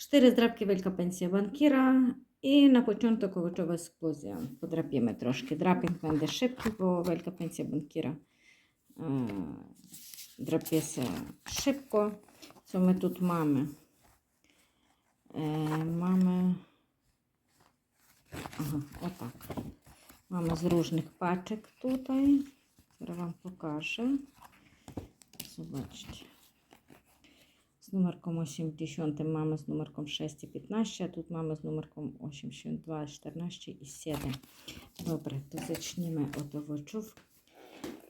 Дисей, кохані. Чотири здрабки велика пенсія банкіра. І на початок овочова експлозія. Подрапімо трошки. Драпінг менде шибки, бо велика пенсія банкіра. Е, Драпіся шибко. Це ми тут мами. Е, Мами. Ага, отак. Мама з різних пачок тут. Зараз вам покажу. Побачите. З номерком 80, мама з номерком 6 і 15, а тут мама з номерком 82, 14 і 7. Добре, то зачнімо od овочів.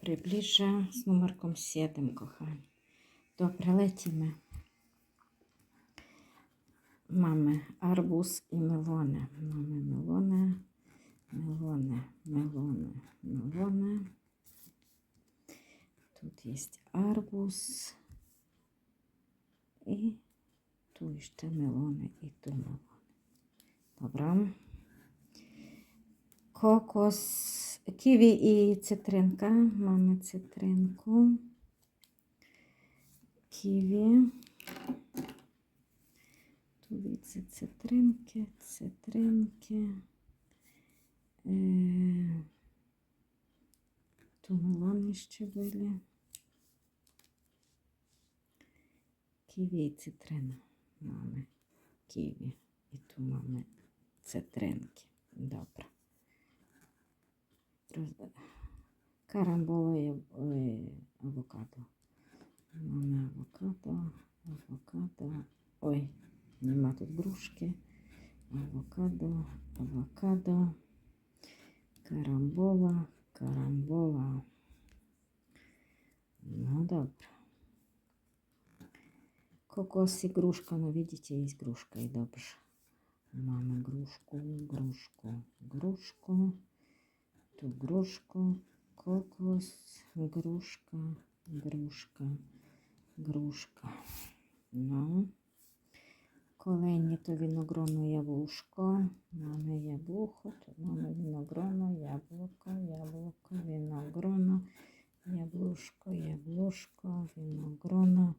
Приближа з номерком 7, кохані. Добре, летімо. Mamy arbuz i melony. Mamy melony, melony, melony, melony. Тут jest arbuz. I tu jeszcze melony i tu melony. Dobra. Kokos, kiwi i cytrynka. Mamy cytrynku. Kiwi. Tu widzę cytrynki, cytrynki. Yy, tu melony i cytryna. Mamy kiwi. I tu mamy cytrynki. Dobra. Roz- Karambola i yy. Mamy awokado, awokado. Ой, нема тут грушки. Авокадо, авокадо. Кокос, игрушка, но видите, есть игрушка и добже. Мама игрушку, игрушку, игрушку, ту игрушку, кокос, игрушка, игрушка, игрушка. Ну, коли то виногроно яблушко, маме яблухо, то маме виногроно, яблоко, яблуко, виногроно, яблушко, яблушко, виногроно.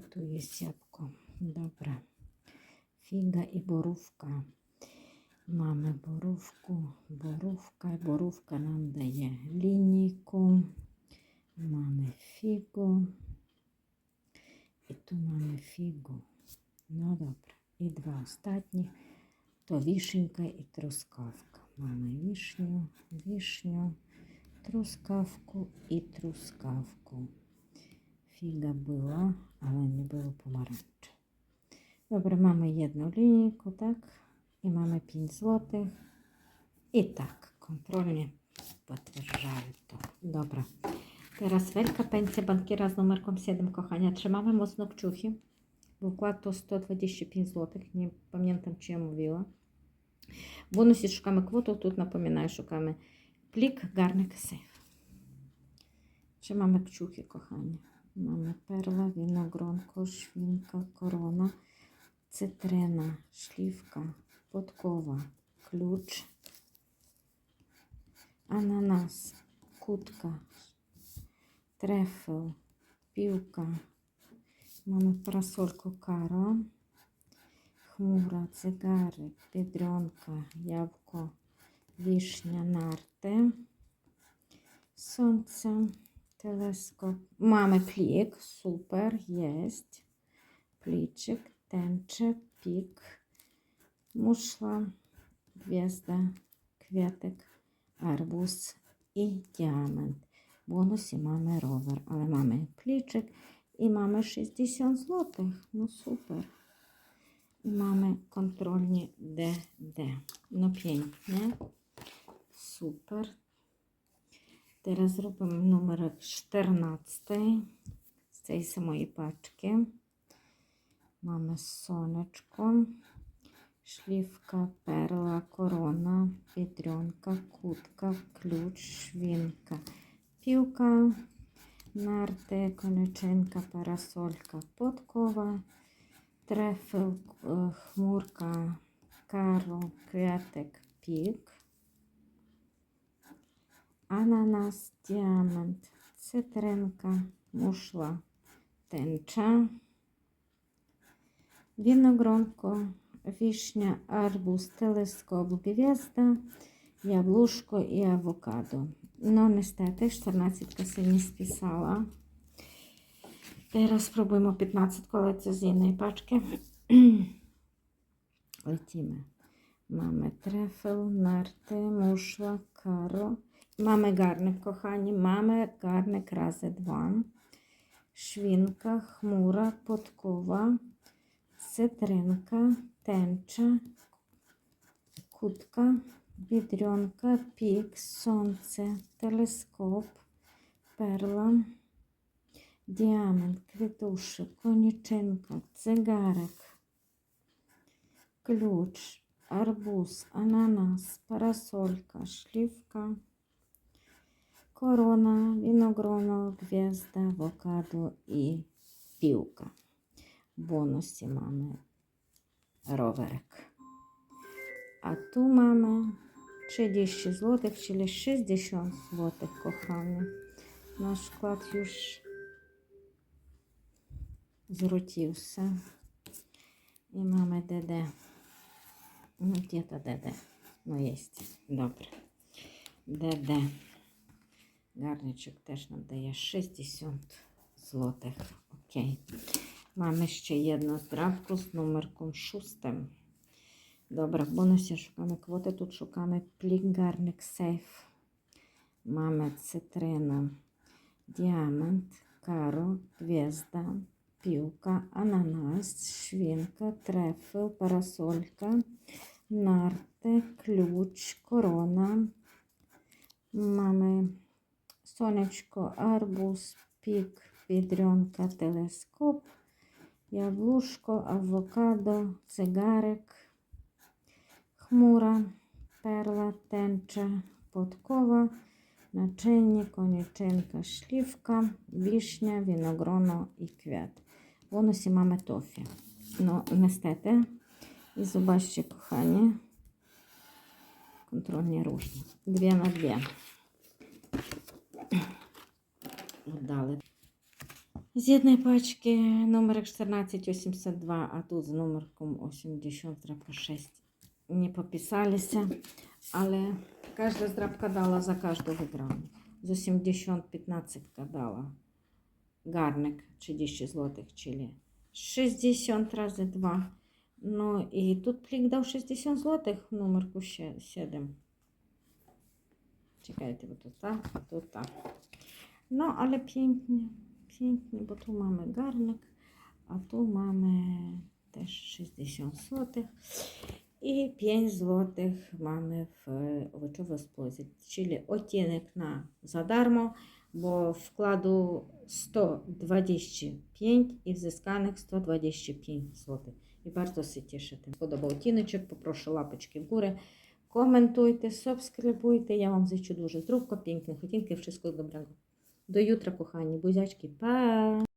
Tu jest jabłko. Dobra. Figa i borówka. Mamy borówku, borówka. Borówka nam daje linijku. Mamy figu. I tu mamy figu. No dobra. I dwa ostatnie. To wiszynka i truskawka. Mamy wiszniu, wiszniu, truskawku i truskawku figa było, ale nie było pomarańczy. Dobra, mamy jedną linijkę, tak? I mamy 5 zł. I tak, kontrolnie potwierdzamy to. Dobra. Teraz wielka pensja bankiera z numerką 7, kochania. Trzymamy mocno kciuki. Wkład to 125 zł. Nie pamiętam, czy ja mówiła. W bonusie szukamy kwotów. Tu napominaj, szukamy plik, garnek, sejf. Trzymamy kciuki, kochanie. Mamy perla, winogronko, szwinka, korona, cytryna, śliwka, podkowa, klucz, ananas, kutka, trefel, piłka. Mamy parasolkę karo, chmura, cygarek, biedronka, jabłko, wisznia, narty, słońce, teleskop. Mamy plik, super, jest. Pliczek, tęcze, pik, muszla, gwiazda, kwiatek, arbuz i diament. W bonusie mamy rower, ale mamy pliczek i mamy 60 zł. No super. I mamy kontrolnie DD. No pięknie. Super. Teraz zrobimy numer 14 z tej samej paczki. Mamy słoneczko, szlifka, perla, korona, biedronka, kutka, klucz, szwinka, piłka, narty, konyczynka, parasolka, podkowa, trefel, e, chmurka, karo, kwiatek, ananas, diament, cytrynka, muszla, tęcza, виногронко, вишня, арбуз, телескоп, гвезда, яблушко і авокадо. Ну, niestety, 14 се не списала. Teraz spróbujmy 15 kolekcji z innej paczki. Lecimy. Mamy trefel, narty, muszla, karo. Mamy garnek, kochani. Mamy garnek razy dwa. Szwinka, chmura, podkowa, cytrynka, tęcza, kutka, biedronka, pik, słońce, teleskop, perla, діамент, квітушик, конічинка, цигарок, ключ, арбуз, ананас, парасолька, шлівка, korona, winogrono, gwiazda, awokado i piłka. W bonusie mamy rowerek. A tu mamy 30 zł, czyli 60 zł, kochani. Nasz wkład już zwróciwся. I mamy DD. No gdzie to DD? No jest. Dobra. DD. Гарничок теж нам дає 60 злотих. Окей. Mamy ще jedną zdrawку з номерком 6. Dobra, w bonusie szukamy kwoty. Tu szukamy plik garnek safe. Mamy cytrynę, diament, karo, gwiazda, piłka, ananas, świnka, trefel, parasolka, narty, klucz, korona. Сонечко, арбуз, пік, відрюнка, телескоп, яблушко, авокадо, цигарик, хмура, перла, тенча, подкова, начинні, конячинка, шлівка, вішня, віногроно і квят. Воно сі маме тофі. No, niestety. I zobaczcie, kochanie, kontrolnie różnie. Dwie na dwie. Oddali. Z jednej paczki numerek 1482, a tu z numerką 80.6 nie popisali się, ale każda zdrabka dała za każdą wygraną. Z 80 15 dała garnek 30 zł, czyli 60 razy 2. No i тут plik dał 60 zł w numerku 7. Bo to tak, a to tak. No, ale pięknie, pięknie, bo tu mamy garnek, a tu mamy też 60 zł. I 5 zł mamy w овочовій сплозі, czyli na za darmo, bo wkładu 125 i wzyskanych 125 zł. I bardzo się cieszę tym. Podobał odcinочок, poproszę łapeczki Komentujcie, subskrybujcie. Ja Wam życzę dużo zdrówka, pięknych odcinków, wszystkiego dobrego. До jutра, кохані, бузячки, па!